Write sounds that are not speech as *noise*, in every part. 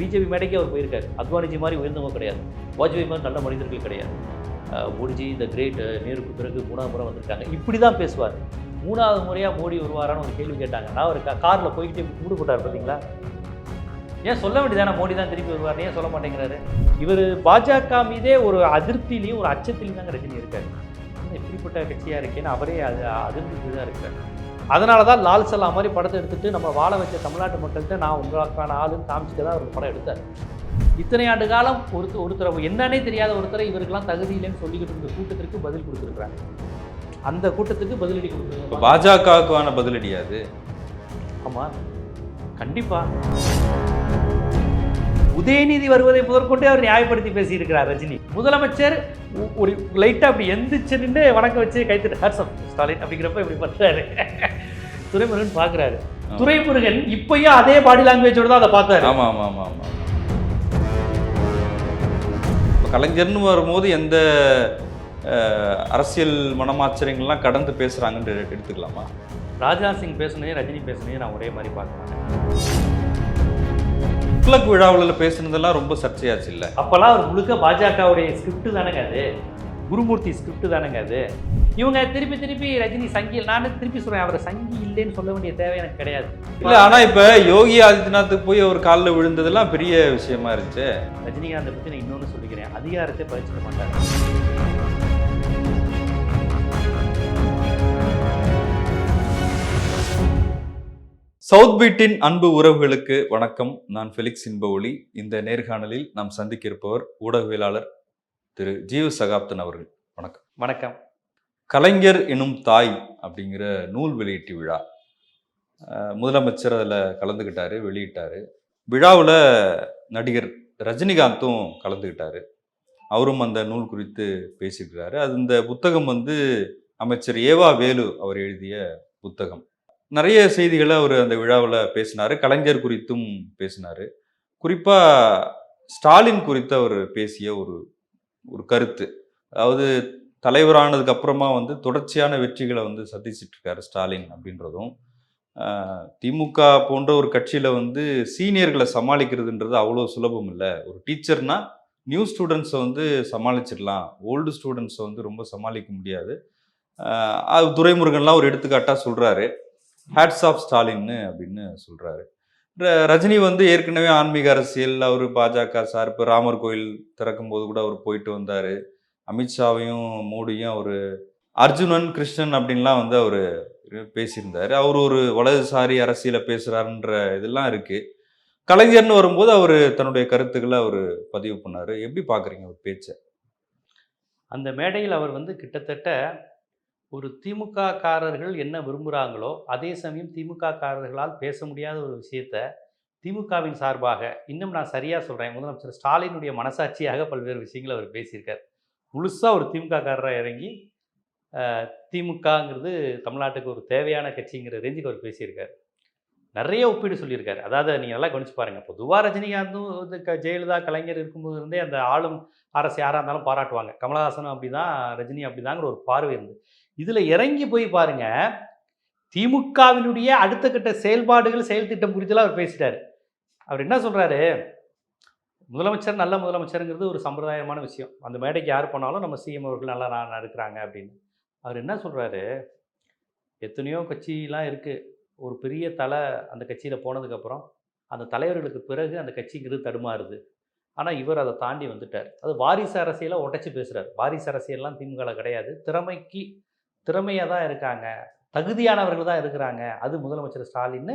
BJP மேடைக்கே அவர் போயிருக்காரு. அத்வானிஜி மாதிரி உயர்ந்தவங்க கிடையாது. வாஜ்பாய் மாதிரி நல்ல மனிதர்கள் கிடையாது. அஹ் மோடிஜி இந்த கிரேட் நேருக்கு பிறகு மூணாவது முறை வந்திருக்காங்க. இப்படி தான் பேசுவார். மூணாவது முறையாக மோடி வருவாரான்னு ஒரு கேள்வி கேட்டாங்க. நான் ஒரு காரில் போய்கிட்டே மூடு போட்டார் பார்த்தீங்களா ஏன் சொல்ல வேண்டியதானே? மோடி தான் திருப்பி வருவார். ஏன் சொல்ல மாட்டேங்கிறாரு? இவர் பாஜக மீதே ஒரு அதிருப்தியிலையும் ஒரு அச்சத்திலையும் தாங்க ரஜினி இருக்காரு. இப்படிப்பட்ட கட்சியாக இருக்கேன்னு அவரே அது அதிர்ந்து தான் இருக்கார். அதனால தான் லால் சலா மாதிரி படத்தை எடுத்துட்டு நம்ம வாழ வச்ச தமிழ்நாட்டு மக்கள்கிட்ட நான் உங்களுக்கான ஆளுன்னு காமிச்சிட்டு தான் அவர் படம் எடுத்தார். இத்தனை ஆண்டு காலம் ஒருத்தர் ஒருத்தர் என்னன்னே தெரியாத ஒருத்தரை இவருக்கெல்லாம் தகுதி இல்லைன்னு சொல்லிக்கிட்டு இருந்த கூட்டத்திற்கு பதில் கொடுத்துருக்குறாங்க அந்த கூட்டத்துக்கு பதிலடி கொடுத்துருக்காங்க பாஜகவுக்கான பதிலடி அது? ஆமாம் கண்டிப்பா. உதயநிதி வருவதை முதற்கொண்டே அவர் நியாயப்படுத்தி பேசியிருக்கிறார் ரஜினி. முதலமைச்சர் ஒரு லைட்டாக அப்படி எந்திரிச்சு நின்று வணக்கம் வச்சு கைத்துட்டு ஹர்சம் ஸ்டாலின் அப்படிங்கிறப்ப இப்படி பண்ணுறாரு *laughs* துரைமுருகன் பார்க்குறாரு துரைமுருகன் இப்பயும் அதே பாடி லாங்குவேஜோட தான் அதை பார்த்தாரு. ஆமா ஆமா ஆமா ஆமா. இப்போ கலைஞர்னு வரும்போது எந்த அரசியல் மனமாச்சரியங்கள்லாம் கடந்து பேசுறாங்கன்னு எடு- எடுத்துக்கலாமா? ராஜ்நாத் சிங் பேசுனதையும் ரஜினி பேசுனதையும் நான் ஒரே மாதிரி பார்க்குறேன். துக்ளக் விழாவில் பேசுனதெல்லாம் ரொம்ப சர்ச்சையாச்சு இல்லை? அப்போல்லாம் அவர் முழுக்க பாஜகவுடைய ஸ்கிரிப்ட் தானேங்க அது. குருமூர்த்தி ஸ்கிரிப்ட் தானேங்க அது. இவங்க திருப்பி திருப்பி ரஜினி சங்கி நான் திருப்பி சொல்றேன் அவரை சங்கி இல்லைன்னு சொல்ல வேண்டிய தேவை எனக்கு கிடையாது. இல்ல ஆனா இப்ப யோகி ஆதித்யநாத்துக்கு போய் அவர் காலில் விழுந்ததெல்லாம் பெரிய விஷயமா இருந்துச்சு. ரஜினிகாந்தை பற்றி நான் இன்னொன்று சொல்லிக்கிறேன். அதிகாரத்தை பறிச்சுக்க மாட்டார். சவுத் பீட்டின் அன்பு உறவுகளுக்கு வணக்கம். நான் ஃபெலிக்ஸ் இன்பஒளி இந்த நேர்காணலில் நாம் சந்திக்க இருப்பவர் ஊடகவியலாளர் திரு ஜீவ சகாப்தன் அவர்கள். வணக்கம். வணக்கம். கலைஞர் எனும் தாய் அப்படிங்கிற நூல் வெளியீட்டு விழா. முதலமைச்சர் அதில் கலந்துக்கிட்டாரு வெளியிட்டாரு. விழாவில் நடிகர் ரஜினிகாந்தும் கலந்துக்கிட்டாரு அவரும் அந்த நூல் குறித்து பேசியிருக்கிறாரு. அது இந்த புத்தகம் வந்து அமைச்சர் ஏவா வேலு அவர் எழுதிய புத்தகம். நிறைய செய்திகளை அவர் அந்த விழாவில் பேசினார். கலைஞர் குறித்தும் பேசினார். குறிப்பாக ஸ்டாலின் குறித்து அவர் பேசிய ஒரு ஒரு கருத்து. அதாவது தலைவரானதுக்கு அப்புறமா வந்து தொடர்ச்சியான வெற்றிகளை வந்து சந்திச்சிட்டு இருக்காரு ஸ்டாலின் அப்படின்றதும். திமுக போன்ற ஒரு கட்சியில் வந்து சீனியர்களை சமாளிக்கிறதுன்றது அவ்வளோ சுலபம் இல்லை. ஒரு டீச்சர்னா நியூ ஸ்டூடெண்ட்ஸை வந்து சமாளிச்சிடலாம். ஓல்டு ஸ்டூடெண்ட்ஸை வந்து ரொம்ப சமாளிக்க முடியாது. அது துரைமுருகன்லாம் ஒரு எடுத்துக்காட்டாக சொல்கிறாரு ஹேட்ஸ் ஆஃப் ஸ்டாலின்னு அப்படின்னு சொல்கிறாரு ரஜினி வந்து ஏற்கனவே ஆன்மீக அரசியல் அவர் பாஜக சார் இப்போ ராமர் கோயில் திறக்கும் போது கூட அவர் போயிட்டு வந்தார். அமித்ஷாவையும் மோடியும் அவர் அர்ஜுனன் கிருஷ்ணன் அப்படின்லாம் வந்து அவர் பேசியிருந்தார். அவர் ஒரு வலதுசாரி அரசியலை பேசுகிறாருன்ற இதெல்லாம் இருக்குது கலைஞர்னு வரும்போது அவர் தன்னுடைய கருத்துக்களை அவர் பதிவு பண்ணார். எப்படி பார்க்குறீங்க அவர் பேச்சை? அந்த மேடையில் அவர் வந்து கிட்டத்தட்ட ஒரு திமுக காரர்கள் என்ன விரும்புகிறாங்களோ அதே சமயம் திமுக காரர்களால் பேச முடியாத ஒரு விஷயத்த திமுகவின் சார்பாக இன்னும் நான் சரியாக சொல்கிறேன் முதலமைச்சர் ஸ்டாலினுடைய மனசாட்சியாக பல்வேறு விஷயங்களை அவர் பேசியிருக்கார். முழுசாக ஒரு திமுக காரராக இறங்கி திமுகங்கிறது தமிழ்நாட்டுக்கு ஒரு தேவையான கட்சிங்கிற ரேஞ்சுக்கு அவர் பேசியிருக்கார். நிறைய ஒப்பீடு சொல்லியிருக்காரு. அதாவது நீங்கள் நல்லா கவனிச்சு பாருங்கள் பொதுவாக ரஜினிகாந்தும் வந்து க ஜெயலலிதா கலைஞர் இருக்கும்போது இருந்தே அந்த ஆளும் அரசு யாராக இருந்தாலும் பாராட்டுவாங்க. கமலஹாசனும் அப்படிதான் ரஜினி அப்படிதாங்கிற ஒரு பார்வை இருந்து இதில் இறங்கி போய் பாருங்க திமுகவினுடைய அடுத்த கட்ட செயல்பாடுகள் செயல் திட்டம் குறித்தெல்லாம் அவர் பேசிட்டார். அவர் என்ன சொல்கிறாரு முதலமைச்சர் நல்ல முதலமைச்சருங்கிறது ஒரு சம்பிரதாயமான விஷயம். அந்த மேடைக்கு யார் போனாலும் நம்ம சிஎம் அவர்கள் நல்லா நான் இருக்கிறாங்க அப்படின்னு. அவர் என்ன சொல்கிறாரு எத்தனையோ கட்சியெலாம் இருக்குது ஒரு பெரிய தலை அந்த கட்சியில் போனதுக்கப்புறம் அந்த தலைவர்களுக்கு பிறகு அந்த கட்சிங்கிறது தடுமாறுது. ஆனால் இவர் அதை தாண்டி வந்துட்டார். அது வாரிசு அரசியலை உடச்சி பேசுகிறார் வாரிசு அரசியல்லாம் திமுகவில் கிடையாது. திறமைக்கு திறமையாக தான் இருக்காங்க. தகுதியானவர்கள் தான் இருக்கிறாங்க. அது முதலமைச்சர் ஸ்டாலின்னு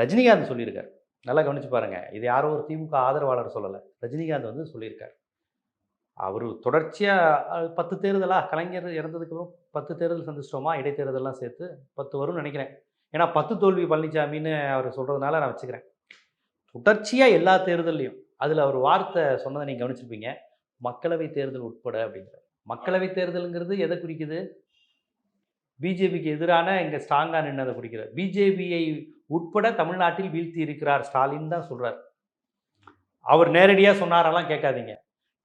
ரஜினிகாந்த் சொல்லியிருக்கார். நல்லா கவனிச்சு பாருங்கள் இது யாரோ ஒரு திமுக ஆதரவாளர் சொல்லலை. ரஜினிகாந்த் வந்து சொல்லியிருக்கார். அவர் தொடர்ச்சியாக பத்து தேர்தலா கலைஞர் இறந்ததுக்கப்புறம் பத்து தேர்தல் சந்திச்சிட்டோமா? இடைத்தேர்தலாம் சேர்த்து பத்து வரும்னு நினைக்கிறேன். ஏன்னா பத்து தோல்வி பழனிசாமின்னு அவர் சொல்கிறதுனால நான் வச்சுக்கிறேன். தொடர்ச்சியாக எல்லா தேர்தல்லையும் அதில் அவர் வார்த்தை சொன்னதை நீங்கள் கவனிச்சிருப்பீங்க. மக்களவை தேர்தல் உட்பட அப்படிங்கிற மக்களவை தேர்தலுங்கிறது எதை குறிக்குது? பிஜேபிக்கு எதிரான இங்கே ஸ்ட்ராங்காக நின்றதை பிடிக்கிறார் பிஜேபியை உட்பட தமிழ்நாட்டில் வீழ்த்தி இருக்கிறார் ஸ்டாலின் தான் சொல்கிறார் அவர் நேரடியாக சொன்னாரெல்லாம் கேட்காதீங்க.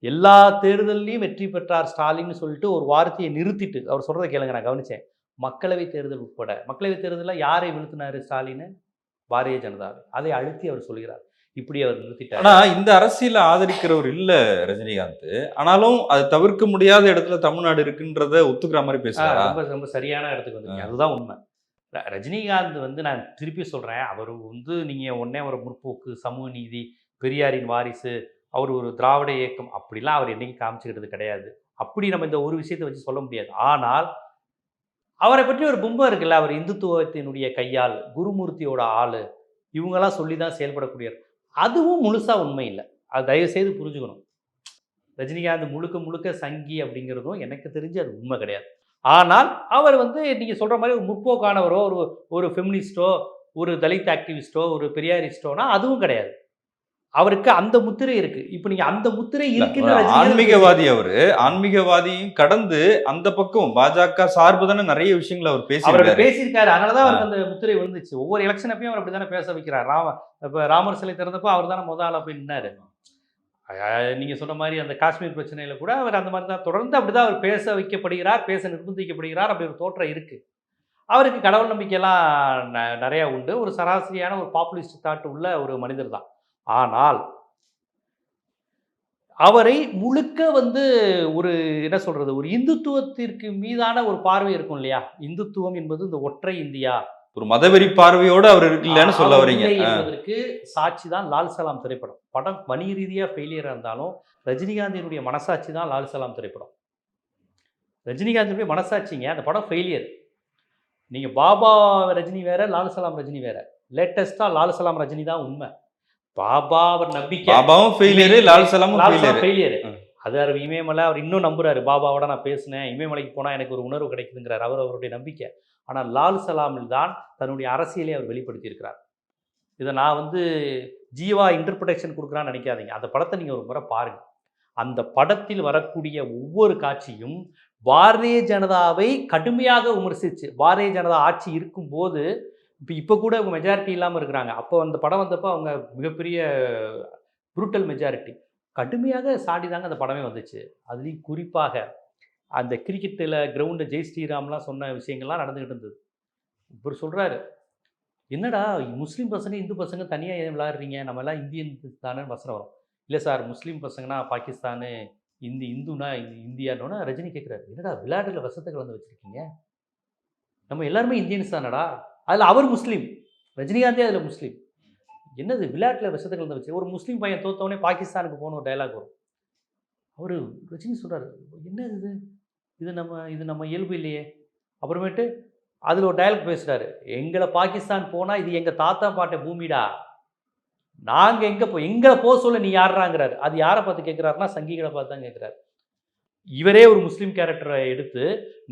எல்லா தேர்தல்லையும் வெற்றி பெற்றார் ஸ்டாலின் சொல்லிட்டு ஒரு வார்த்தையை நிறுத்திட்டு அவர் சொல்கிறத கேளுங்க நான் கவனிச்சேன். மக்களவை தேர்தல் உட்பட மக்களவை தேர்தலில் யாரை வீழ்த்தினார் ஸ்டாலின்? பாரதிய ஜனதாவை. அதை அழுத்தி அவர் சொல்கிறார். இப்படி அவர் நிறுத்திட்டார். ஆனா இந்த அரசியல ஆதரிக்கிறவர் இல்ல ரஜினிகாந்த். ஆனாலும் அது தவிர்க்க முடியாத இடத்துல தமிழ்நாடு இருக்குன்றத ஒத்துக்கிற மாதிரி பேசுறாரா? ரொம்ப ரொம்ப சரியான இடத்துக்கு வந்திருக்கீங்க. அதுதான் உண்மை. ரஜினிகாந்த் வந்து நான் திருப்பி சொல்கிறேன் அவர் வந்து நீங்கள் ஒன்றே ஒரு முற்போக்கு சமூக நீதி பெரியாரின் வாரிசு அவர் ஒரு திராவிட இயக்கம் அப்படிலாம் அவர் என்னைக்கு காமிச்சுக்கிட்டது கிடையாது. அப்படி நம்ம இந்த ஒரு விஷயத்தை வச்சு சொல்ல முடியாது. ஆனால் அவரை பற்றி ஒரு பிம்பம் இருக்குல்ல அவர் இந்துத்துவத்தினுடைய கையால் குருமூர்த்தியோட ஆள் இவங்கெல்லாம் சொல்லி தான் செயல்படக்கூடியவர். அதுவும் முழுசாக உண்மை இல்லை. அது தயவுசெய்து புரிஞ்சுக்கணும். ரஜினிகாந்த் முழுக்க முழுக்க சங்கி அப்படிங்கிறதும் எனக்கு தெரிஞ்சு அது உண்மை கிடையாது. ஆனால் அவர் வந்து நீங்கள் சொல்கிற மாதிரி ஒரு முற்போக்கானவரோ ஒரு ஒரு ஃபெமினிஸ்டோ ஒரு தலித் ஆக்டிவிஸ்டோ ஒரு பெரியாரிஸ்டோனா அதுவும் கிடையாது. அவருக்கு அந்த முத்திரை இருக்கு. இப்போ நீங்க அந்த முத்திரை இருக்குன்னு ஆன்மீகவாதி அவரு ஆன்மீகவாதியும் கடந்து அந்த பக்கம் பாஜக சார்பு தானே நிறைய விஷயங்களை அவர் அவர் பேசியிருக்காரு பேசியிருக்காரு. அதனாலதான் அவருக்கு அந்த முத்திரை வந்துச்சு ஒவ்வொரு எலெக்ஷன் அப்பயும் அவர் அப்படிதானே பேச வைக்கிறார். ராம இப்ப ராமர் சிலை திறந்தப்போ அவர் தானே முதல் நின்னாரு. அஹ் நீங்க சொன்ன மாதிரி அந்த காஷ்மீர் பிரச்சனையில கூட அவர் அந்த மாதிரி தான் தொடர்ந்து அப்படிதான் அவர் பேச வைக்கப்படுகிறார் பேச நிர்பந்திக்கப்படுகிறார் அப்படி ஒரு தோற்றம் இருக்கு. அவருக்கு கடவுள் நம்பிக்கையெல்லாம் நிறைய உண்டு. ஒரு சராசரியான ஒரு பாப்புலிஸ்ட் தாட் உள்ள ஒரு மனிதர் தான் ஆனால் அவரை முழுக்க வந்து ஒரு என்ன சொல்றது ஒரு இந்துத்துவத்திற்கு மீதான ஒரு பார்வை இருக்கும் இல்லையா? இந்துத்துவம் என்பது இந்த ஒற்றை இந்தியா. ஒரு மதவெறி பார்வையோட அவர் இருக்குல்லன்னு சொல்ல வரீங்க. என்பதற்கு சாட்சி தான் லால் சலாம் திரைப்படம். படம் வணிக ரீதியா ஃபெயிலியரா இருந்தாலும் ரஜினிகாந்தினுடைய மனசாட்சி தான் லால் சலாம் திரைப்படம். ரஜினிகாந்தினுடைய மனசாட்சிங்க அந்த படம் ஃபெயிலியர் நீங்க பாபா ரஜினி வேற லால் சலாம் ரஜினி வேற. லேட்டஸ்டா லால் சலாம் ரஜினி தான் உண்மை. பாபா அவர் நம்பிக்கை. பாபாவும் ஃபெயிலியரு லால் சலாமும் ஃபெயிலியரு. அது அவர் இமயமலை அவர் இன்னும் நம்புறாரு. பாபாவோட நான் பேசினேன். இமயமலைக்கு போனால் எனக்கு ஒரு உணர்வு கிடைக்குதுங்கிறார். அவர் அவருடைய நம்பிக்கை. ஆனால் லால் சலாமில் தான் தன்னுடைய அரசியலை அவர் வெளிப்படுத்தியிருக்கிறார். இதை நான் வந்து ஜீவா இன்டர்பிரடேஷன் கொடுக்குறான்னு நினைக்காதீங்க. அந்த படத்தை நீங்கள் ஒரு முறை பாருங்க. அந்த படத்தில் வரக்கூடிய ஒவ்வொரு காட்சியும் பாரதிய ஜனதாவை கடுமையாக விமர்சிச்சு பாரதிய ஜனதா ஆட்சி இருக்கும்போது இப்போ இப்போ கூட அவங்க மெஜாரிட்டி இல்லாமல் இருக்கிறாங்க. அப்போ அந்த படம் வந்தப்போ அவங்க மிகப்பெரிய புரூட்டல் மெஜாரிட்டி கடுமையாக சாடி தாங்க அந்த படமே வந்துச்சு. அதுலேயும் குறிப்பாக அந்த கிரிக்கெட்டில் கிரவுண்டில் ஜெய் ஸ்ரீராம்லாம் சொன்ன விஷயங்கள்லாம் நடந்துக்கிட்டு இருந்தது. இவர் சொல்கிறாரு என்னடா முஸ்லீம் பசங்க இந்து பசங்க தனியாக ஏன் விளாடுறீங்க நம்ம எல்லாம் இந்தியன் தானே வசனம் வரும். இல்லை சார் முஸ்லீம் பசங்கன்னா பாகிஸ்தானு இந்தி இந்துனா இந்தி- இந்தியானோன்னா ரஜினி கேட்குறாரு என்னடா விளையாட்டுல வசத்தை கலந்து வச்சுருக்கீங்க? நம்ம எல்லாருமே இந்தியன்ஸ் தானடா? அதில் அவர் முஸ்லீம். ரஜினிகாந்தே அதில் முஸ்லீம். என்னது விளையாட்டில் விஷத்தை கலந்து வச்சு? ஒரு முஸ்லீம் பையன் தோத்தவொடனே பாகிஸ்தானுக்கு போன ஒரு டைலாக் வரும். அவர் ரஜினி சொல்கிறார் என்ன இது? இது நம்ம இது நம்ம இயல்பு இல்லையே. அப்புறமேட்டு அதில் ஒரு டயலாக் பேசுகிறாரு எங்களை பாகிஸ்தான் போனால் இது எங்கள் தாத்தா பாட்டை பூமிடா. நாங்கள் எங்கே போ எங்களை போக சொல்ல நீ யாருறாங்கிறாரு. அது யாரை பார்த்து கேட்குறாருன்னா சங்கிகளை பார்த்து தான் கேட்குறாரு இவரே ஒரு முஸ்லீம் கேரக்டரை எடுத்து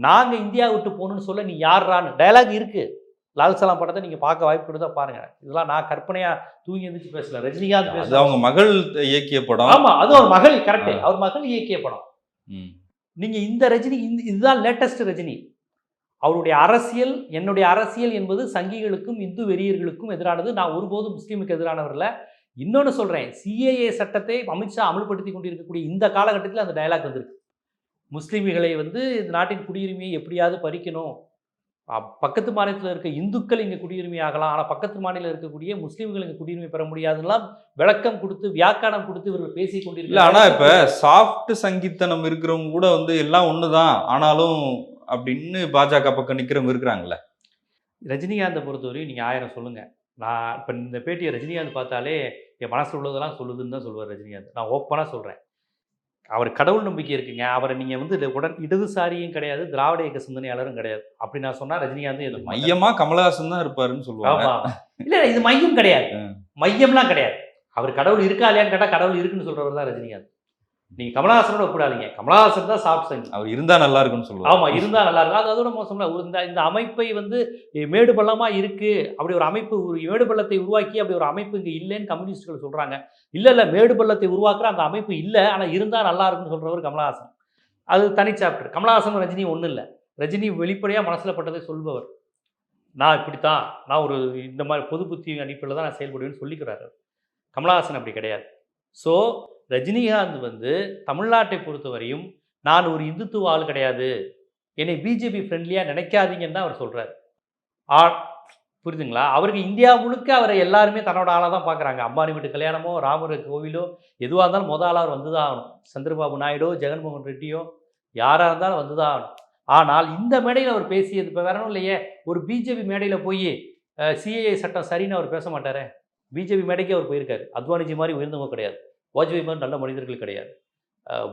நாங்கள் இந்தியா விட்டு போகணும்னு சொல்ல நீ யார்றான்னு. டயலாக் இருக்குது லால் சலாம் படத்தை நீங்கள் பார்க்க வாய்ப்பு கொடுத்தா பாருங்க. இதெல்லாம் நான் கற்பனையாக தூங்கி எழுந்திரிச்சு பேசல. ரஜினிகாந்த் பேசல அவங்க மகள் இயக்கிய படம். ஆமா அது அவர் மகள் கரெக்ட். அவர் மகள் இயக்கிய படம். ம். நீங்க இந்த ரஜினி இந்த இதுதான் லேட்டஸ்ட் ரஜினி. அவருடைய அரசியல் என்னுடைய அரசியல் என்பது சங்கிகளுக்கும் இந்து வெறியர்களுக்கும் எதிரானது. நான் ஒருபோதும் முஸ்லீமுக்கு எதிரானவர் இல்ல. இன்னொன்று சொல்றேன் சிஏஏ சட்டத்தை அமித்ஷா அமல்படுத்தி கொண்டிருக்கக்கூடிய இந்த காலகட்டத்தில் அந்த டயலாக் வந்திருக்கு. முஸ்லீம்களை வந்து இந்த நாட்டின் குடியுரிமையை எப்படியாவது பறிக்கணும். பக்கத்து மாநிலத்தில் இருக்க இந்துக்கள் இங்கே குடியுரிமை ஆகலாம். ஆனால் பக்கத்து மாநிலம் இருக்கக்கூடிய முஸ்லீம்கள் இங்கே குடியுரிமை பெற முடியாதுலாம் விளக்கம் கொடுத்து வியாக்கானம் கொடுத்து இவர்கள் பேசி இல்ல ஆனா இப்ப சாஃப்ட் சங்கீத்தனம் இருக்கிறவங்க கூட வந்து எல்லாம் ஒண்ணுதான். ஆனாலும் அப்படின்னு பாஜக பக்கம் நிக்கிறவங்க இருக்கிறாங்கல்ல. ரஜினிகாந்தை பொறுத்தவரையும் நீங்கள் ஆயிரம் சொல்லுங்கள் நான் இப்போ இந்த பேட்டியை ரஜினிகாந்த் பார்த்தாலே என் மனசில் உள்ளதெல்லாம் சொல்லுதுன்னு தான் சொல்லுவார் ரஜினிகாந்த். நான் ஓப்பனாக சொல்கிறேன் அவர் கடவுள் நம்பிக்கை இருக்குங்க. அவரை நீங்கள் வந்து உடன் இடதுசாரியும் கிடையாது திராவிட இயக்க சிந்தனையாளரும் கிடையாது. அப்படி நான் சொன்னால் ரஜினிகாந்த் எது மையமா கமலஹாசன் தான் இருப்பாருன்னு சொல்லுவாங்க. இல்லை இது மையம் கிடையாது. மையம்லாம் கிடையாது. அவர் கடவுள் இருக்கா இல்லையான்னு கேட்டால் கடவுள் இருக்குன்னு சொல்கிறவர் தான் ரஜினிகாந்த். நீங்கள் கமலஹாசனோட ஒப்பிடாதீங்க. கமலஹாசன் தான் சாஃப்ட் அவர் இருந்தா நல்லா இருக்கும்னு சொல்லுவாங்க ஆமா இருந்தா நல்லா இருக்கும். அது அதோட மோசம் இல்ல. ஒரு இந்த இந்த அமைப்பை வந்து மேடு பள்ளமா இருக்கு. அப்படி ஒரு அமைப்பு ஒரு மேடு பள்ளத்தை உருவாக்கி அப்படி ஒரு அமைப்பு இங்க இல்லைன்னு கம்யூனிஸ்ட்கள் சொல்றாங்க. இல்ல இல்ல மேடு பள்ளத்தை உருவாக்குற அந்த அமைப்பு இல்ல. ஆனா இருந்தா நல்லா இருக்கும்னு சொல்றவர் கமலஹாசன். அது தனி சாப்டர். கமலஹாசன் ரஜினி ஒண்ணும் இல்ல. ரஜினி வெளிப்படையா மனசுல பட்டதை சொல்பவர். நான் இப்படித்தான். நான் ஒரு இந்த மாதிரி பொது புத்தி அடிப்படையில் தான் நான் செயல்படுவேன்னு சொல்லிக்கிறாரு கமலஹாசன் அப்படி கிடையாது. ஸோ ரஜினிகாந்த் வந்து தமிழ்நாட்டை பொறுத்தவரையும் நான் ஒரு இந்துத்துவ ஆள் கிடையாது. என்னை பிஜேபி ஃப்ரெண்ட்லியாக நினைக்காதீங்கன்னு தான் அவர் சொல்கிறார் ஆ புரியுதுங்களா? அவருக்கு இந்தியா முழுக்க அவரை எல்லாருமே தன்னோட ஆளாக தான் பார்க்குறாங்க அம்பானி வீட்டு கல்யாணமோ ராமர் கோவிலோ எதுவாக இருந்தாலும் முதல் ஆளாக வந்து தான் ஆகணும். சந்திரபாபு நாயுடோ ஜெகன்மோகன் ரெட்டியோ யாராக இருந்தாலும் வந்து தான் ஆகணும். ஆனால் இந்த மேடையில் அவர் பேசியது இப்போ வேற இல்லையே. ஒரு பிஜேபி மேடையில் போய் சிஏஏ சட்டம் சரின்னு அவர் பேச மாட்டாரே? பிஜேபி மேடைக்கு அவர் போயிருக்காரு. அத்வானிஜி மாதிரி உயர்ந்தவங்க கிடையாது. வாஜ்பாய் மாதிரி நல்ல மனிதர்கள் கிடையாது.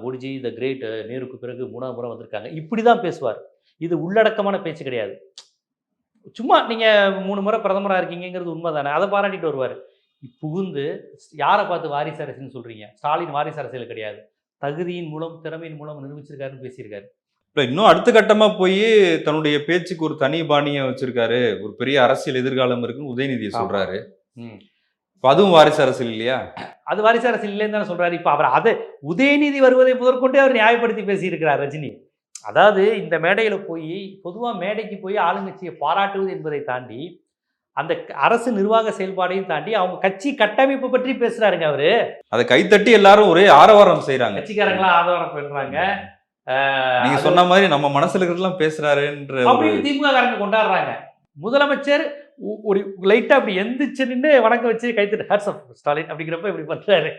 மோடிஜி த கிரேட் நேருக்கு பிறகு மூணாவது முறை வந்திருக்காங்க. இப்படி தான் பேசுவார். இது உள்ளடக்கமான பேச்சு கிடையாது. சும்மா நீங்கள் மூணு முறை பிரதமராக இருக்கீங்கிறது உண்மை தானே அதை பாராட்டிட்டு வருவார். புகுந்து யாரை பார்த்து வாரிசு அரசுன்னு சொல்கிறீங்க ஸ்டாலின் வாரிசு அரசியல் கிடையாது. தகுதியின் மூலம் திறமையின் மூலம் நிரூபிச்சிருக்காருன்னு பேசியிருக்காரு. இல்ல இன்னும் அடுத்த கட்டமா போய் தன்னுடைய பேச்சுக்கு ஒரு தனி பாணியை வச்சிருக்காரு. ஒரு பெரிய அரசியல் எதிர்காலம் இருக்குன்னு உதயநிதி சொல்றாரு. ம். இப்ப அதுவும் வாரிசு அரசியல் இல்லையா? அது வாரிசு அரசியல் இல்லைன்னு தானே சொல்றாரு. இப்போ அவர் அதை உதயநிதி வருவதை முதற்கொண்டே அவர் நியாயப்படுத்தி பேசியிருக்கிறார் ரஜினி. அதாவது இந்த மேடையில் போய் பொதுவாக மேடைக்கு போய் ஆளுங்கட்சியை பாராட்டுவது என்பதை தாண்டி அந்த அரசு நிர்வாக செயல்பாடையும் தாண்டி அவங்க கட்சி கட்டமைப்பு பற்றி பேசுறாருங்க அவரு. அதை கைத்தட்டி எல்லாரும் ஒரே ஆரவாரம் செய்றாங்க. கட்சிக்காரங்களாம் ஆதரவு பண்றாங்க. நீங்க சொன்ன மாதிரி நம்ம மனசுல இருக்கிறதெல்லாம் பேசுறாருன்ற திமுக காரங்க கொண்டாடுறாங்க. முதலமைச்சர் ஒரு லைட்டா அப்படி எந்திரிச்சு நின்று வணக்கம் வச்சு கைத்தட்டு ஹர்ஸ் ஆஃப் ஸ்டாலின் அப்படிங்கிறப்ப இப்படி பண்றாரு.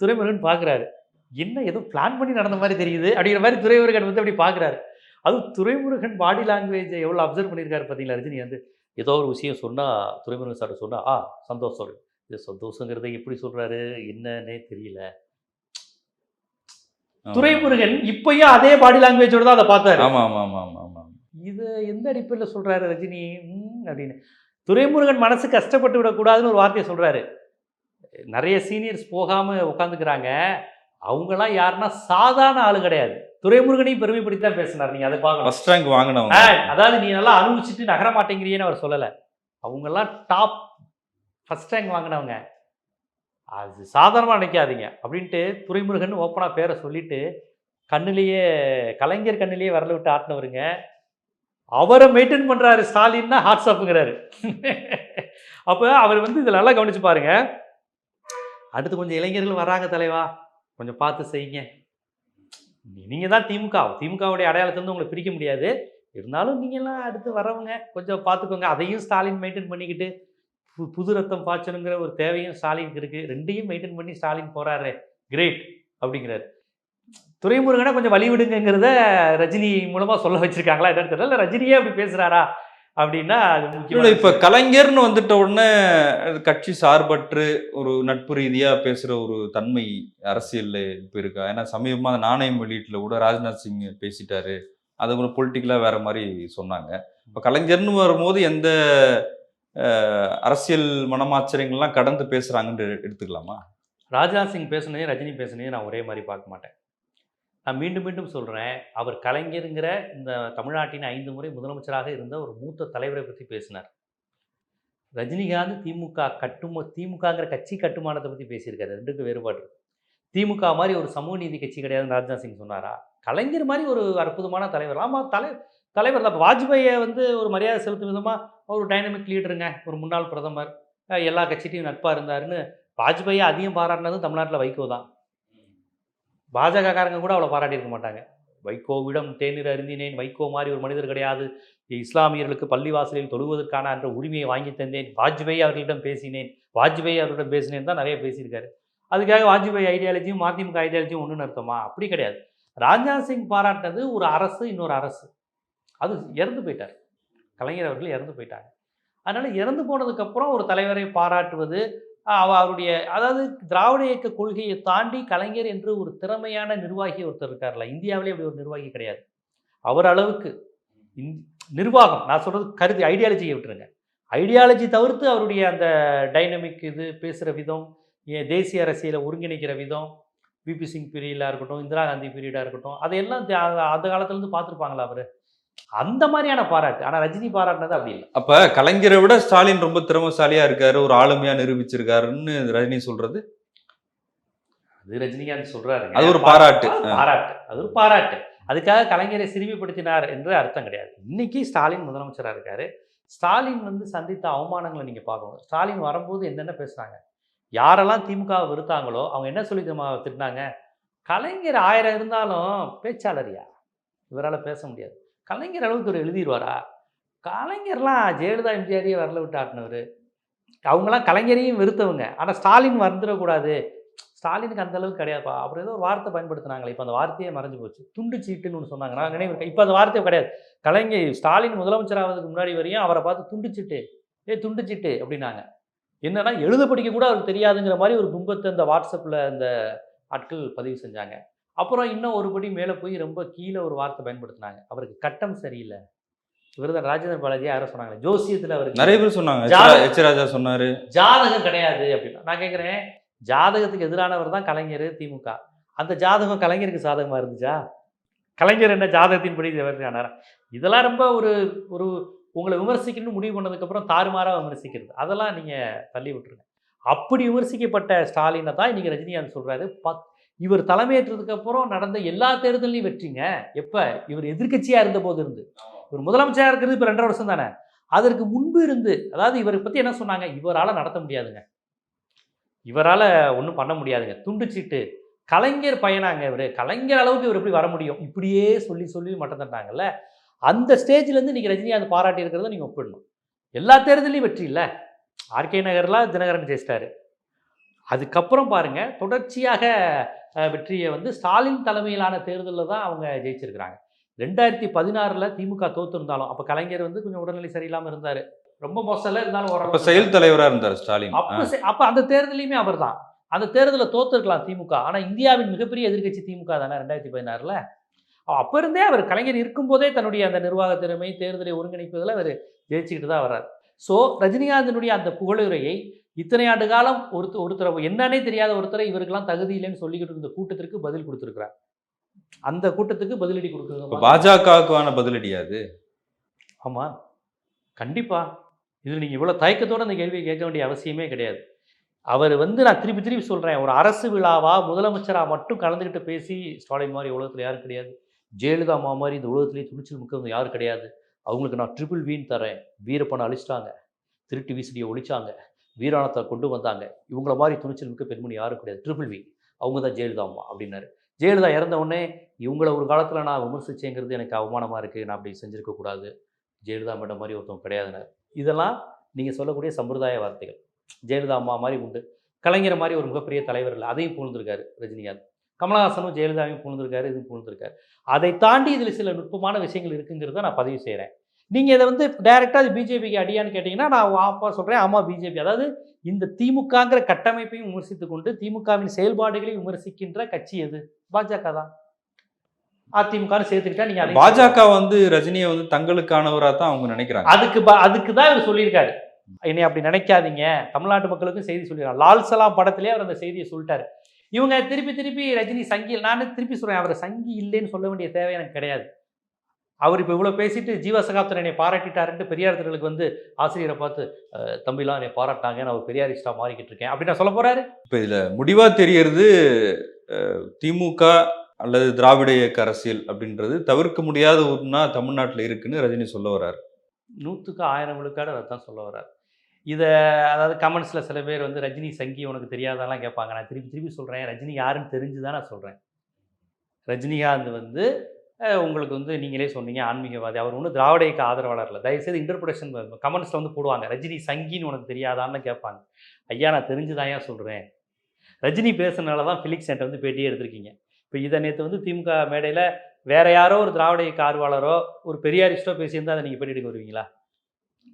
துரைமுருகன் பாக்குறாரு. என்ன ஏதோ பிளான் பண்ணி நடந்த மாதிரி தெரியுது அப்படிங்கிற மாதிரி துரைமுருகன் வந்து அப்படி பாக்குறாரு. அதுவும் துரைமுருகன் பாடி லாங்குவேஜை எவ்வளோ அப்சர்வ் பண்ணியிருக்காரு பார்த்தீங்களா ரஜினி? வந்து ஏதோ ஒரு விஷயம் சொன்னா துரைமுருகன் சார் சொன்னா ஆ சந்தோஷம் இது சந்தோஷங்கிறத எப்படி சொல்றாரு என்னன்னே தெரியல. ஆமா. துரைமுருகன் இப்பயும் அதே பாடி லாங்குவேஜோட தான் அதை பார்த்தாரு ஆமா ஆமா ஆமா ஆமா ஆமா. இது எந்த அடிப்படையில் சொல்றாரு ரஜினி? அப்படின்னு. துரைமுருகன் மனசு கஷ்டப்பட்டு விடக்கூடாதுன்னு ஒரு வார்த்தையை சொல்றாரு. நிறைய சீனியர்ஸ் போகாம உட்காந்துக்கிறாங்க அவங்கெல்லாம் யாருன்னா சாதாரண ஆளு கிடையாது. துரைமுருகனையும் பெருமைப்படுத்தி தான் பேசினார். நீங்க அதை பார்க்கணும். ஃபர்ஸ்ட் ரேங்க் வாங்கினவங்க. ஆ, அதாவது நீ நல்லா அனுபவிச்சுட்டு நகர மாட்டேங்கிறியேன்னு அவர் சொல்லலை. அவங்கெல்லாம் டாப் ஃபர்ஸ்ட் ரேங்க் வாங்கினவங்க. அது சாதாரணமாக நினைக்காதீங்க. அப்படின்ட்டு துரைமுருகன் ஓப்பனாக பேரை சொல்லிட்டு கண்ணிலேயே கலைஞர் கண்ணிலேயே வரல விட்டு ஆட்டினவருங்க. அவரை மெயின்டைன் பண்ணுறாரு ஸ்டாலின்னா ஹாட்ஸ்அப்புங்கிறாரு அப்போ அவர் வந்து இதில் நல்லா கவனிச்சு பாருங்க. அடுத்து கொஞ்சம் இளைஞர்கள் வராங்க தலைவா. கொஞ்சம் பார்த்து செய்யுங்க. நீங்கள் தான் திமுக. திமுகவுடைய அடையாளத்துலேருந்து உங்களை பிரிக்க முடியாது. இருந்தாலும் நீங்கள்லாம் அடுத்து வரவங்க கொஞ்சம் பார்த்துக்கோங்க. அதையும் ஸ்டாலின் மெயின்டைன் பண்ணிக்கிட்டு பு- புது ரத்தம் பாய்ச்சணுங்கிற ஒரு தேவையும் ஸ்டாலினுக்கு இருக்குது ரெண்டையும் மெயின்டைன் பண்ணி ஸ்டாலின் போகிறாரு கிரேட் அப்படிங்கிறாரு. துரைமுருகனை கொஞ்சம் வழி விடுங்கிறத ரஜினி மூலமாக சொல்ல வச்சிருக்காங்களா என்னன்னு தெரியல. ரஜினியே அப்படி பேசுகிறாரா அப்படின்னா அது முக்கியம் இப்ப கலைஞர்னு வந்துட்ட உடனே கட்சி சார்பற்று ஒரு நட்பு ரீதியா பேசுற ஒரு தன்மை அரசியல்ல இப்ப இருக்கா? ஏன்னா சமீபமா அந்த நாணயம் வெளியீட்டுல கூட ராஜ்நாத் சிங் பேசிட்டாரு. அது கூட பொலிட்டிக்கலா வேற மாதிரி சொன்னாங்க. இப்ப கலைஞர்னு வரும்போது எந்த அரசியல் மனமாச்சரியங்கள்லாம் கடந்து பேசுறாங்கன்னு எடு- எடுத்துக்கலாமா? ராஜ்நாத் சிங் பேசுனதையும் ரஜினி பேசுனதையும் நான் ஒரே மாதிரி பார்க்க மாட்டேன். நான் மீண்டும் மீண்டும் சொல்கிறேன் அவர் கலைஞருங்கிற இந்த தமிழ்நாட்டின் ஐந்து முறை முதலமைச்சராக இருந்த ஒரு மூத்த தலைவரை பற்றி பேசினார். ரஜினிகாந்த் திமுக கட்டும திமுகங்கிற கட்சி கட்டுமானத்தை பற்றி பேசியிருக்காரு. ரெண்டுக்கு வேறுபாடு திமுக மாதிரி ஒரு சமூக நீதி கட்சி கிடையாதுன்னு ராஜ்நாத் சிங் சொன்னாரா? கலைஞர் மாதிரி ஒரு அற்புதமான தலைவர். ஆமாம் தலை தலைவர். தான் வாஜ்பாயை வந்து ஒரு மரியாதை செலுத்தும் விதமாக ஒரு டைனமிக் லீடருங்க ஒரு முன்னாள் பிரதமர். எல்லா கட்சியிட்டையும் நட்பாக இருந்தாருன்னு வாஜ்பாயை அதிகம் பாராட்டினதும் தமிழ்நாட்டில் வைகோ தான். பாஜகக்காரங்க கூட அவ்வளோ பாராட்டியிருக்க மாட்டாங்க. வைகோவிடம் தேநீர் அருந்தினேன் வைகோ மாதிரி ஒரு மனிதர் கிடையாது. இஸ்லாமியர்களுக்கு பள்ளிவாசலில் தொழுவதற்கான அந்த உரிமையை வாங்கி தந்தேன். வாஜ்பாய் அவர்களிடம் பேசினேன். வாஜ்பாய் அவர்களிடம் பேசினேன் தான் நிறைய பேசியிருக்காரு. அதுக்காக வாஜ்பாய் ஐடியாலஜியும் மதிமுக ஐடியாலஜியும் ஒன்றுன்னு அர்த்தமா? அப்படி கிடையாது. ராஜ்நாத் சிங் பாராட்டினது ஒரு அரசு இன்னொரு அரசு. அது இறந்து போயிட்டார். கலைஞர் அவர்கள் இறந்து போயிட்டாங்க. அதனால் இறந்து போனதுக்கப்புறம் ஒரு தலைவரை பாராட்டுவது அவருடைய அதாவது திராவிட இயக்க கொள்கையை தாண்டி கலைஞர் என்று ஒரு திறமையான நிர்வாகி ஒருத்தர் இருக்கார்ல இந்தியாவிலே அப்படி ஒரு நிர்வாகி கிடையாது. அவர் அளவுக்கு இந்- நிர்வாகம் நான் சொல்றது கருதி ஐடியாலஜியை விட்டுருங்க. ஐடியாலஜி தவிர்த்து அவருடைய அந்த டைனமிக் இது பேசுகிற விதம் தேசிய அரசியலை ஒருங்கிணைக்கிற விதம் பிபி சிங் பீரியடாக இருக்கட்டும் இந்திரா காந்தி பீரியடாக இருக்கட்டும் அதையெல்லாம் அந்த காலத்துலேருந்து பார்த்துருப்பாங்களா அவர்? அந்த மாதிரியான பாராட்டு. ஆனால் ரஜினி பாராட்டினது அப்படி இல்லை. அப்ப கலைஞரை விட ஸ்டாலின் ரொம்ப திறமசாலியா இருக்காரு ஒரு ஆளுமையா நிரூபிச்சிருக்காருன்னு ரஜினி சொல்றது? அது ரஜினிகாந்த் சொல்றாரு. அது ஒரு பாராட்டு. பாராட்டு. அது ஒரு பாராட்டு. அதுக்காக கலைஞரை சிறுமிப்படுத்தினார் என்று அர்த்தம் கிடையாது. இன்னைக்கு ஸ்டாலின் முதலமைச்சராக இருக்காரு. ஸ்டாலின் வந்து சந்தித்த அவமானங்களை நீங்க பார்க்கணும். ஸ்டாலின் வரும்போது என்னென்ன பேசுனாங்க யாரெல்லாம் திமுகவை வெறுத்தாங்களோ அவங்க என்ன சொல்லி திட்டினாங்க? கலைஞர் ஆயிரம் இருந்தாலும் பேச்சாளரியா? இவரால் பேச முடியாது. கலைஞர் அளவுக்கு ஒரு எழுதிடுவாரா கலைஞர்லாம் ஜெயலலிதா எம்ஜிஆரையே வரல விட்டு ஆட்டினவர். அவங்களாம் கலைஞரையும் வெறுத்தவங்க. ஆனால் ஸ்டாலின் வந்துடக்கூடாது ஸ்டாலினுக்கு அந்த அளவுக்கு கிடையாதுப்பா. அப்புறம் ஏதோ ஒரு வார்த்தை பயன்படுத்தினாங்களே இப்போ அந்த வார்த்தையே மறைஞ்சு போச்சு. துண்டு சீட்டுன்னு ஒன்று சொன்னாங்க. நான் நினைவு இப்போ அந்த வார்த்தையே கிடையாது. கலைஞர் ஸ்டாலின் முதலமைச்சர் ஆவதுக்கு முன்னாடி வரையும் அவரை பார்த்து துண்டு சீட்டு ஏ துண்டு சீட்டு அப்படின்னாங்க. என்னன்னா எழுத படிக்க கூட அவருக்கு தெரியாதுங்கிற மாதிரி ஒரு கும்பத்தை இந்த வாட்ஸ்அப்பில் இந்த ஆட்கள் பதிவு செஞ்சாங்க. அப்புறம் இன்னும் ஒரு படி மேலே போய் ரொம்ப கீழே ஒரு வார்த்தை பயன்படுத்தினாங்க. அவருக்கு கட்டம் சரியில்லை. இவர் ராஜேந்திர பாலாஜி யாரோ சொன்னாங்க ஜோசியத்தில் அவருக்கு நிறைய பேர் சொன்னாங்க. எச் ராஜா சொன்னாரு. ஜாதகம் கிடையாது அப்படின்னா நான் கேட்குறேன் ஜாதகத்துக்கு எதிரானவர் தான் கலைஞர் திமுக. அந்த ஜாதகம் கலைஞருக்கு சாதகமாக இருந்துச்சா? கலைஞர் என்ன ஜாதகத்தின்படி ஆனாரா? இதெல்லாம் ரொம்ப ஒரு ஒரு உங்களை விமர்சிக்கணும்னு முடிவு பண்ணதுக்கப்புறம் தாறுமாறாக விமர்சிக்கிறது. அதெல்லாம் நீங்கள் தள்ளி விட்டுருங்க. அப்படி விமர்சிக்கப்பட்ட ஸ்டாலினை தான் இன்றைக்கி ரஜினிகாந்த் சொல்கிறாரு பத் இவர் தலைமையேற்றதுக்கு அப்புறம் நடந்த எல்லா தேர்தலையும் வெற்றிங்க. எப்போ? இவர் எதிர்க்கட்சியாக இருந்த போது இருந்து இவர் முதலமைச்சராக இருக்கிறது இப்போ ரெண்டரை வருஷம் தானே. அதற்கு முன்பு இருந்து அதாவது இவரை பற்றி என்ன சொன்னாங்க? இவரால் நடத்த முடியாதுங்க. இவரால் ஒன்றும் பண்ண முடியாதுங்க. துண்டு சீட்டு. கலைஞர் பையனாங்க இவர். கலைஞர் அளவுக்கு இவர் எப்படி வர முடியும்? இப்படியே சொல்லி சொல்லி மட்டம் தட்டாங்கல்ல அந்த ஸ்டேஜ்லேருந்து இன்றைக்கி ரஜினிகாந்த் பாராட்டி இருக்கிறத நீங்கள் ஒப்பிடணும். எல்லா தேர்தலையும் வெற்றி இல்லை. ஆர்கே நகர்லாம் தினகரன் ஜெயிச்சிட்டாரு. அதுக்கப்புறம் பாருங்க தொடர்ச்சியாக வெற்றியை வந்து ஸ்டாலின் தலைமையிலான தேர்தலில் தான் அவங்க ஜெயிச்சிருக்கிறாங்க. ரெண்டாயிரத்தி பதினாறில் திமுக தோத்துருந்தாலும் அப்போ கலைஞர் வந்து கொஞ்சம் உடல்நிலை சரியில்லாமல் இருந்தார். ரொம்ப மோசம்ல இருந்தாலும் ஓரளவு செயல் தலைவரா இருந்தார் ஸ்டாலின். அப்போ அப்போ அந்த தேர்தலையுமே அவர் தான். அந்த தேர்தலில் தோத்துருக்கலாம் திமுக. ஆனால் இந்தியாவின் மிகப்பெரிய எதிர்க்கட்சி திமுக தானே ரெண்டாயிரத்தி பதினாறில்? அப்போ இருந்தே அவர் கலைஞர் இருக்கும்போதே தன்னுடைய அந்த நிர்வாக திறமை தேர்தலை ஒருங்கிணைப்பதில் அவர் ஜெயிச்சுக்கிட்டு தான் வர்றார். ஸோ ரஜினிகாந்தினுடைய அந்த புகழுரையை இத்தனை ஆண்டு காலம் ஒருத்தர் ஒருத்தர் என்னன்னே தெரியாத ஒருத்தரை இவருக்கெல்லாம் தகுதி இல்லைன்னு சொல்லிக்கிட்டு இருந்த கூட்டத்திற்கு பதில் கொடுத்துருக்கிறார். அந்த கூட்டத்துக்கு பதிலடி கொடுக்குறது பாஜகவுக்கான பதிலடியா அது? ஆமாம் கண்டிப்பா. இதில் நீங்கள் இவ்வளோ தயக்கத்தோட அந்த கேள்வியை கேட்க வேண்டிய அவசியமே கிடையாது. அவர் வந்து நான் திருப்பி திருப்பி சொல்கிறேன் ஒரு அரசு விழாவா முதலமைச்சராக மட்டும் கலந்துக்கிட்டு பேசி ஸ்டாலின் மாதிரி உலகத்தில் யாரும் கிடையாது. ஜெயலலிதா அம்மா மாதிரி இந்த உலகத்திலேயே துணிச்சல் மிக்கவங்க யாரும் கிடையாது. அவங்களுக்கு நான் ட்ரிபிள் வீன் தரேன் வீரப்பனை அழிச்சிட்டாங்க. திருட்டு விசிடியை ஒழிச்சாங்க. வீராணத்தை கொண்டு வந்தாங்க. இவங்கள மாதிரி துணிச்சல் மிக்க பெண்மணி யாரும் கிடையாது. ட்ரிபிள் வி அவங்க தான் ஜெயலலிதா அம்மா அப்படின்னாரு. ஜெயலலிதா இறந்த உடனே இவங்கள ஒரு காலத்தில் நான் விமர்சிச்சேங்கிறது எனக்கு அவமானமாக இருக்குது நான் அப்படி செஞ்சுருக்கக்கூடாது ஜெயலலிதா மேடம் மாதிரி ஒருத்தவங்க கிடையாதுனார் இதெல்லாம் நீங்கள் சொல்லக்கூடிய சம்பிரதாய வார்த்தைகள். ஜெயலலிதா அம்மா மாதிரி உண்டு. கலைஞர் மாதிரி ஒரு மிகப்பெரிய தலைவர் இல்லை. அதையும் புகழ்ந்திருக்காரு ரஜினிகாந்த். கமலஹாசனும் ஜெயலலிதாவையும் புகழ்ந்திருக்காரு இதுவும் புகழ்ந்திருக்காரு. அதை தாண்டி இதில் சில நுட்பமான விஷயங்கள் இருக்குங்கிறத நான் பதிவு செய்கிறேன் நீங்கள் இதை வந்து டைரெக்டாக அது பிஜேபிக்கு அடியான்னு கேட்டிங்கன்னா நான் அப்பா சொல்கிறேன் ஆமாம் பிஜேபி. அதாவது இந்த திமுகங்கிற கட்டமைப்பையும் விமர்சித்து கொண்டு திமுகவின் செயல்பாடுகளையும் விமர்சிக்கின்ற கட்சி எது? பாஜக தான். அதிமுகன்னு சேர்த்துக்கிட்டா நீங்கள் பாஜக வந்து ரஜினியை வந்து தங்களுக்கானவரா தான் அவங்க நினைக்கிறாங்க. அதுக்கு அதுக்கு தான் இவர் சொல்லியிருக்காரு. என்னை அப்படி நினைக்காதீங்க. தமிழ்நாட்டு மக்களுக்கும் செய்தி சொல்லியிருக்காரு லால் சலாம் படத்திலே அவர் அந்த செய்தியை சொல்லிட்டாரு. இவங்க திருப்பி திருப்பி ரஜினி சங்கி நான் திருப்பி சொல்றேன் அவர் சங்கி இல்லைன்னு சொல்ல வேண்டிய தேவை எனக்கு கிடையாது. அவர் இப்போ இவ்வளோ பேசிட்டு ஜீவா சகாப்தன் என்னை பாராட்டிட்டாருன்ட்டு பெரியார் திடலுக்கு வந்து ஆசிரியரை பார்த்து "அஹ், தம்பிலாம் என்னை பாராட்டினாங்க நான் ஒரு பெரியாரிஸ்டா மாறிக்கிட்டு இருக்கேன். அப்படின்னு நான் சொல்ல போறாரு. இப்ப இதுல முடிவா தெரியறது திமுக அல்லது திராவிட இயக்க அரசியல் அப்படின்றது தவிர்க்க முடியாத ஒன்றா தமிழ்நாட்டுல இருக்குன்னு ரஜினி சொல்ல வர்றாரு. நூற்றுக்கு ஆயிரம் விழுக்காடு அதை தான் சொல்ல வர்றார். இதை அதாவது கமெண்ட்ஸில் சில பேர் வந்து ரஜினி சங்கி உனக்கு தெரியாதெல்லாம் கேட்பாங்க. நான் திருப்பி திருப்பி சொல்கிறேன் ரஜினி யாருன்னு தெரிஞ்சு தான் நான் சொல்கிறேன் ரஜினிகாந்த் வந்து உங்களுக்கு வந்து நீங்களே சொன்னீங்க ஆன்மீகவாதி. அவர் ஒன்றும் திராவிட இயக்க ஆதரவாளர் இல்லை. தயவுசெய்து இன்டர்பிரேஷன் கமெண்ட்ஸில் வந்து போடுவாங்க. ரஜினி சங்கின்னு உனக்கு தெரியாதான்னு கேட்பாங்க. ஐயா நான் தெரிஞ்சுதான் ஏன் சொல்கிறேன் ரஜினி பேசுனால தான் ஃபிலிக்ஸ் சென்டர் வந்து பேட்டியே எடுத்திருக்கீங்க. இப்போ இதை நேற்று வந்து திமுக மேடையில் வேற யாரோ ஒரு திராவிட இயக்க ஆர்வலரோ ஒரு பெரியாரிஸ்டோ பேசியிருந்தால் அதை நீங்கள் பேட்டி எடுக்க வருவீங்களா?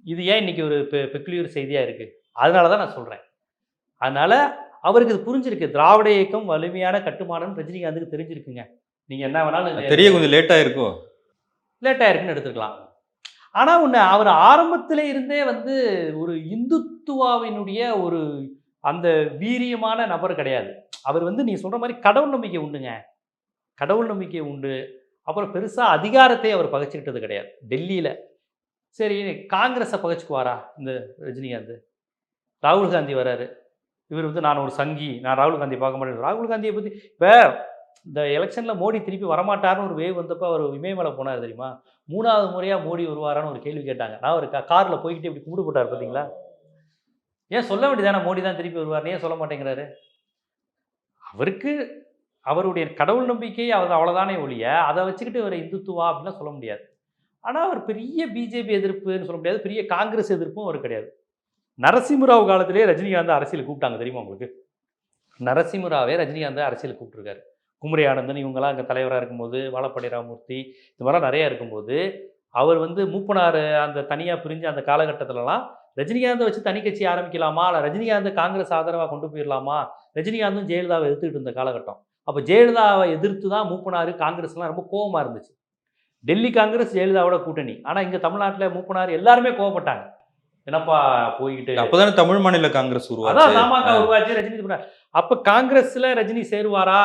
இது ஏன் இன்னைக்கு ஒரு பெ பெக்குலியர் செய்தியாக இருக்குது அதனால தான் நான் சொல்கிறேன் அதனால் அவருக்கு இது புரிஞ்சிருக்கு. திராவிட இயக்கம் வலிமையான கட்டுமானம் ரஜினிகாந்துக்கு தெரிஞ்சிருக்குங்க. நீங்கள் என்ன வேணாலும் தெரிய கொஞ்சம் லேட்டா இருக்கும் லேட்டாக இருக்குன்னு எடுத்துக்கலாம். ஆனால் ஒன்று அவர் ஆரம்பத்திலே இருந்தே வந்து ஒரு இந்துத்துவாவினுடைய ஒரு அந்த வீரியமான நபர் கிடையாது. அவர் வந்து நீ சொல்கிற மாதிரி கடவுள் நம்பிக்கை உண்டுங்க. கடவுள் நம்பிக்கை உண்டு. அப்புறம் பெருசாக அதிகாரத்தை அவர் பகைச்சிக்கிட்டது கிடையாது. டெல்லியில். சரி காங்கிரஸை பகைச்சுக்குவாரா இந்த ரஜினிகாந்த்? ராகுல் காந்தி வராரு. இவர் வந்து நான் ஒரு சங்கி. நான் ராகுல் காந்தி பார்க்க மாட்டேன். ராகுல் காந்தியை பற்றி இப்போ இந்த எலெக்ஷனில் மோடி திருப்பி வரமாட்டார்னு ஒரு வேவ் வந்தப்போ அவர் இமயமலை போனார் தெரியுமா? மூணாவது முறையாக மோடி வருவாரான்னு ஒரு கேள்வி கேட்டாங்க. நான் ஒரு காரில் போய்கிட்டு இப்படி கும்பிடு போட்டார் பார்த்தீங்களா ஏன் சொல்ல வேண்டியதானே மோடி தான் திருப்பி வருவார்னு ஏன் சொல்ல மாட்டேங்கிறாரு? அவருக்கு அவருடைய கடவுள் நம்பிக்கை அவர் அவ்வளோதானே ஒழிய அதை வச்சுக்கிட்டு இவர் இந்துத்துவா அப்படிலாம் சொல்ல முடியாது. ஆனால் அவர் பெரிய பிஜேபி எதிர்ப்புன்னு சொல்ல முடியாது பெரிய காங்கிரஸ் எதிர்ப்பும் அவர் கிடையாது. நரசிம்மராவ் காலத்திலே ரஜினிகாந்த் அரசியல் கூப்பிட்டாங்க தெரியுமா உங்களுக்கு? நரசிம்மராவே ரஜினிகாந்த் அரசியல் கூப்பிட்டுருக்காரு. குமரி ஆனந்தன் இவங்கெல்லாம் அங்கே தலைவராக இருக்கும்போது வாழப்பாடி ராமூர்த்தி இது மாதிரிலாம் நிறையா இருக்கும்போது அவர் வந்து மூப்பனார் அந்த தனியாக பிரிஞ்சு அந்த காலகட்டத்திலலாம் ரஜினிகாந்தை வச்சு தனி கட்சி ஆரம்பிக்கலாமா? இல்லை ரஜினிகாந்த் காங்கிரஸ் ஆதரவாக கொண்டு போயிடலாமா ரஜினிகாந்தும் ஜெயலலிதாவை எதிர்த்துக்கிட்டு இருந்த காலகட்டம். அப்போ ஜெயலலிதாவை எதிர்த்து தான் மூப்பனார் காங்கிரஸ்லாம் ரொம்ப கோவமாக இருந்துச்சு. டெல்லி காங்கிரஸ் ஜெயலலிதாவோட கூட்டணி. ஆனால் இங்கே தமிழ்நாட்டில் மூப்பனார் எல்லாருமே கோவப்பட்டாங்க. என்னப்பா போய்கிட்டு? அப்பதானே தமிழ் மாநில காங்கிரஸ் அதான் உருவாச்சு. தமாக உருவாச்சு ரஜினி. அப்ப காங்கிரஸ்ல ரஜினி சேருவாரா?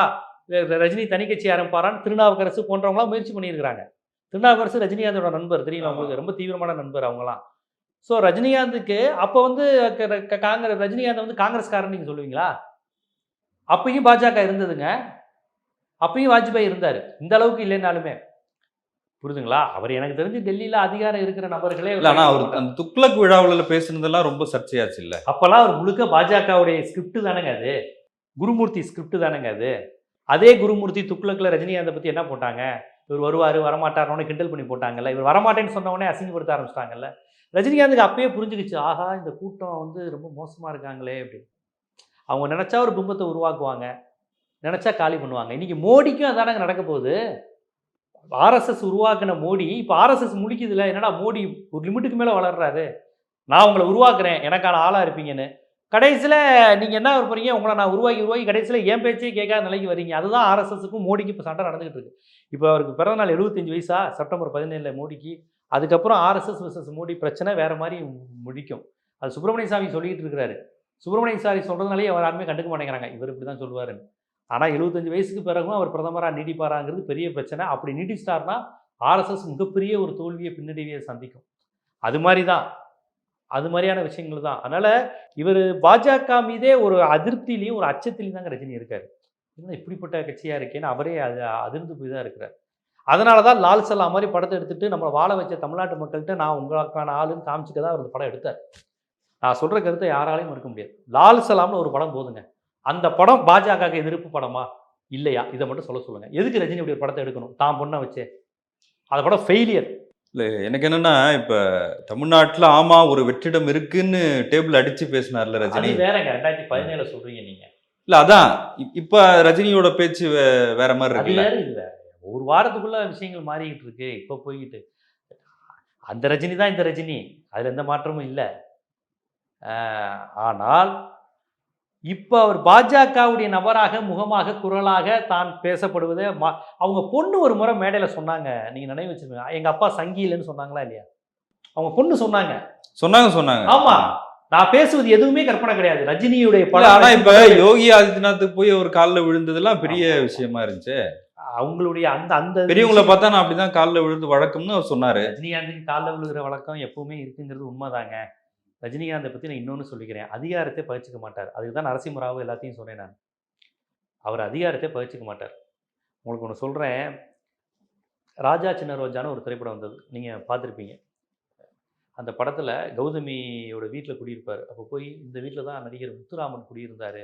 ரஜினி தனி கட்சி ஆரம்பிப்பாரான்னு திருநாவுக்கரசு போன்றவங்களாம் முயற்சி பண்ணியிருக்கிறாங்க. திருநாவுக்கரசு ரஜினிகாந்தோட நண்பர் தெரியும் அவங்களுக்கு ரொம்ப தீவிரமான நண்பர் அவங்களாம் ஸோ ரஜினிகாந்துக்கு அப்போ வந்து காங்கிரஸ் ரஜினிகாந்த் வந்து காங்கிரஸ்காரன் நீங்க சொல்லுவீங்களா? அப்பயும் பாஜக இருந்ததுங்க. அப்பயும் வாஜ்பாய் இருந்தார். இந்த அளவுக்கு இல்லைனாலுமே புரியுதுங்களா அவர் எனக்கு தெரிஞ்சு டெல்லியில அதிகாரம் இருக்கிற நபர்களே இல்ல ஆனா அவர் அந்த துக்ளக் விழாவுல பேசுனதெல்லாம் ரொம்ப சர்ச்சையாச்சு இல்ல. அப்போல்லாம் அவர் முழுக்க பாஜகவுடைய ஸ்கிரிப்ட் தானேங்க அது? குருமூர்த்தி ஸ்கிரிப்ட் தானேங்க அது? அதே குருமூர்த்தி துக்ளக்கில் ரஜினிகாந்தை பற்றி என்ன போட்டாங்க? இவர் வருவார் வரமாட்டார்னு கிண்டல் பண்ணி போட்டாங்கல்ல. இவர் வரமாட்டேன்னு சொன்னவொடனே அசிங்கப்படுத்த ஆரம்பிச்சிட்டாங்கல்ல. ரஜினிகாந்துக்கு அப்பயே புரிஞ்சுக்கிச்சு ஆஹா இந்த கூட்டம் வந்து ரொம்ப மோசமாக இருக்காங்களே அப்படின்னு அவங்க நினச்சா ஒரு பிம்பத்தை உருவாக்குவாங்க. நினச்சா காலி பண்ணுவாங்க. இன்றைக்கி மோடிக்கும் அதானங்க நடக்க போகுது. ஆர்எஸ்எஸ் உருவாக்குன மோடி இப்போ ஆர்எஸ்எஸ் முழிக்குதுல என்னடா மோடி ஒரு லிமிட்டுக்கு மேலே வளர்றாரு. நான் உங்களை உருவாக்குறேன் எனக்கான ஆளாக இருப்பீங்கன்னு. கடைசியில் நீங்கள் என்ன போகிறீங்க உங்களை நான் உருவாக்கி உருவாக்கி கடைசியில் என் பேச்சே கேட்காத நிலைக்கு வரீங்க. அதுதான் ஆர்எஸ்எஸ்க்கும் மோடிக்கு இப்போ சண்டை நடந்துகிட்டு இருக்கு. இப்போ அவருக்கு பிறந்த நாள் எழுபத்தஞ்சு வயசா? செப்டம்பர் பதினேழில் மோடிக்கு. அதுக்கப்புறம் ஆர்எஸ்எஸ் விசஸ் மோடி பிரச்சனை வேறு மாதிரி முடிக்கும். அது சுப்பிரமணிய சாமி சொல்லிக்கிட்டு இருக்கிறாரு. சுப்பிரமணிய சாமி சொல்கிறதுனாலே அவர் யாருமே கண்டுக்க மாட்டேங்கிறாங்க. இவர் இப்படி தான் சொல்லுவாருன்னு. ஆனால் எழுபத்தஞ்சு வயசுக்கு பிறகும் அவர் பிரதமராக நீடிப்பாராங்கிறது பெரிய பிரச்சனை. அப்படி நீடிச்சிட்டார்னா ஆர்எஸ்எஸ் மிகப்பெரிய ஒரு தோல்வியை பின்னடைவியை சந்திக்கும். அது மாதிரி தான் அது மாதிரியான விஷயங்கள் தான். அதனால் இவர் பாஜக மீதே ஒரு அதிருப்தியிலையும் ஒரு அச்சத்திலையும் தாங்க ரஜினி இருக்கார். என்ன இப்படிப்பட்ட கட்சியாக இருக்கேன்னு அவரே அது அதிர்ந்து போய் தான் இருக்கிறார். அதனால தான் லால் சல்லா மாதிரி படத்தை எடுத்துட்டு நம்மளை வாழ வச்ச தமிழ்நாட்டு மக்கள்கிட்ட நான் உங்களுக்கான ஆளுன்னு காமிச்சிக்க தான் அவர் இந்த படம் எடுத்தார். நான் சொல்கிற கருத்தை யாராலையும் மறுக்க முடியாது. லால் சலாம்னு ஒரு படம் போதுங்க. அந்த படம் பாஜக எதிர்ப்பு படமா? இல்லையா? இதை மட்டும் சொல்ல சொல்லுங்கள் எதுக்கு ரஜினி இப்படி ஒரு படத்தை எடுக்கணும்? தான் பொண்ணை வச்சு. அந்த படம் ஃபெயிலியர் இல்ல எனக்கு என்னன்னா இப்ப தமிழ்நாட்டுல ஆமா ஒரு வெற்றிடம் இருக்குன்னு டேபிள் அடிச்சு பேசினார்ல ரஜினி. வேறங்க ரெண்டாயிரத்தி பதினேழு சொல்றீங்க நீங்க. இல்ல அதான் இப்ப ரஜினியோட பேச்சு வேற மாதிரி அது இருக்குல்ல. வேற வேற. ஒரு வாரத்துக்குள்ள விஷயங்கள் மாறிக்கிட்டு இருக்கு இப்போ போய்கிட்டு அந்த ரஜினி தான் இந்த ரஜினி அதுல எந்த மாற்றமும் இல்லை. ஆனால் இப்போ அவர் பாஜகவுடைய நபராக முகமாக குரலாக தான் பேசப்படுவதை மா அவங்க பொண்ணு ஒரு முறை மேடையில் சொன்னாங்க. நீங்கள் நினைவு வச்சிருக்கீங்க எங்கள் அப்பா சங்கிலன்னு சொன்னாங்களா இல்லையா? அவங்க பொண்ணு சொன்னாங்க. சொன்னாங்க சொன்னாங்க. ஆமா. நான் பேசுவது எதுவுமே கற்பனை கிடையாது. ரஜினியுடைய படம் ஆனா இப்ப யோகி ஆதித்யநாத்துக்கு போய் ஒரு கால்ல விழுந்ததெல்லாம் பெரிய விஷயமா இருந்துச்சு. அவங்களுடைய அந்த அந்த பெரியவங்கள பார்த்தா நான் அப்படிதான் கால்ல விழுந்து வழக்கம்னு அவர் சொன்னாரு. ரஜினிகாந்துக்கு காலில் விழுகிற வழக்கம் எப்பவுமே இருக்குங்கிறது உண்மைதாங்க. ரஜினிகாந்தை பற்றி நான் இன்னொன்று சொல்லிக்கிறேன். அதிகாரத்தை பகிர்ச்சிக்க மாட்டார். அதுக்கு தான் நரசிம்மராவு எல்லாத்தையும் சொன்னேன் நான். அவர் அதிகாரத்தை பகிர்ச்சிக்க மாட்டார். உங்களுக்கு ஒன்று சொல்கிறேன் ராஜா சின்ன ரோஜான்னு ஒரு திரைப்படம் வந்தது. நீங்கள் பார்த்துருப்பீங்க. அந்த படத்தில் கௌதமியோட வீட்டில் குடியிருப்பார். அப்போ போய் இந்த வீட்டில் தான் நடிகர் முத்துராமன் குடியிருந்தார்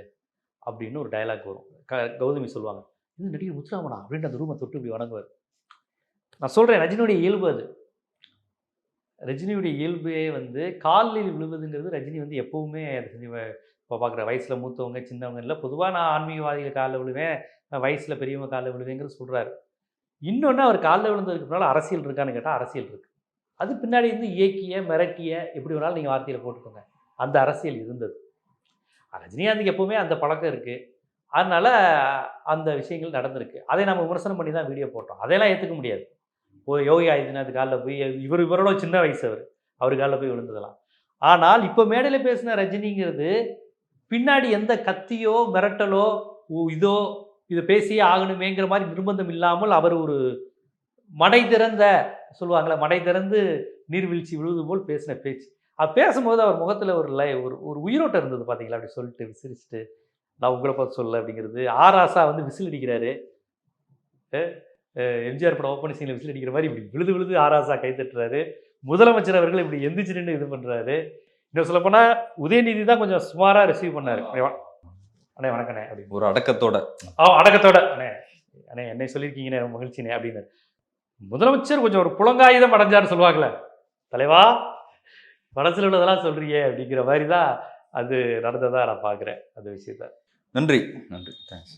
அப்படின்னு ஒரு டயலாக் வரும். க கௌதமி சொல்லுவாங்க. இது நடிகர் முத்துராமனா? அப்படின்ற அந்த ரூமை தொட்டு இப்படி வணங்குவார். நான் சொல்கிறேன் ரஜினியுடைய இயல்பு அது. ரஜினியுடைய இயல்பே வந்து காலில் விழுவதுங்கிறது ரஜினி வந்து எப்பவுமே ரஜினி இப்போ பார்க்குற வயசில் மூத்தவங்க சின்னவங்க இல்லை பொதுவாக நான் ஆன்மீகவாதிகள் காலில் விழுவேன் வயசில் பெரியவங்க காலில் விழுவேங்கிறது சொல்கிறாரு இன்னொன்று அவர் காலில் விழுந்ததுக்கு முன்னால் அரசியல் இருக்கான்னு கேட்டால் அரசியல் இருக்குது அது பின்னாடி இருந்து இயக்கிய மிரட்டிய எப்படி வேணாலும் நீங்கள் வார்த்தையில் போட்டுக்கோங்க. அந்த அரசியல் இருந்தது. ரஜினிகாந்துக்கு எப்போவுமே அந்த பழக்கம் இருக்குது அதனால் அந்த விஷயங்கள் நடந்திருக்கு. அதை நம்ம விமர்சனம் பண்ணி தான் வீடியோ போட்டோம். அதையெல்லாம் ஏற்றுக்க முடியாது. போய் யோகி ஆதித்யநாத் காலில் போய் இவர் இவரோட சின்ன வயசு அவர். அவர் காலில் போய் விழுந்ததெல்லாம். ஆனால் இப்போ மேடையில் பேசின ரஜினிங்கிறது பின்னாடி எந்த கத்தியோ மிரட்டலோ உ- இதோ இதை பேசியே ஆகணுமேங்கிற மாதிரி நிர்பந்தம் இல்லாமல் அவர் ஒரு மடை திறந்த சொல்லுவாங்களே மடை திறந்து நீர்வீழ்ச்சி விழுவது போல் பேசின பேச்சு. அது பேசும்போது அவர் முகத்தில் ஒரு லை ஒரு ஒரு உயிரோட்டம் இருந்தது பார்த்தீங்களா அப்படி சொல்லிட்டு விசிரிச்சுட்டு நான் உங்களை பார்த்து சொல்ல அப்படிங்கிறது. ஆராசா வந்து விசில் அடிக்கிறாரு. எம்ஜிஆர் படம் ஓப்பன் சீனில் விசில் அடிக்கிற மாதிரி இப்படி விழுது விழுது ஆராசா கை தட்டுறாரு. முதலமைச்சர் அவர்கள் இப்படி எந்திரிச்சு நின்று இது பண்ணுறாரு இன்னும் சொல்லப்போனால் உதயநிதி தான் கொஞ்சம் சுமாராக ரிசீவ் பண்ணார். அண்ணே வணக்கண்ணே அப்படின்னு. ஒரு அடக்கத்தோட. ஆ அடக்கத்தோட. அண்ணே அண்ணே என்னை சொல்லியிருக்கீங்கண்ணே ரொம்ப மகிழ்ச்சிண்ணே அப்படின்னு. முதலமைச்சர் கொஞ்சம் ஒரு புலங்காயுதம் அடைஞ்சார்னு சொல்லுவாங்கல்ல. தலைவா மனசில் உள்ளதெல்லாம் சொல்றியே அப்படிங்கிற மாதிரி தான் அது நடந்ததா நான் பார்க்குறேன் அந்த விஷயத்த. நன்றி. நன்றி. தேங்க்ஸ்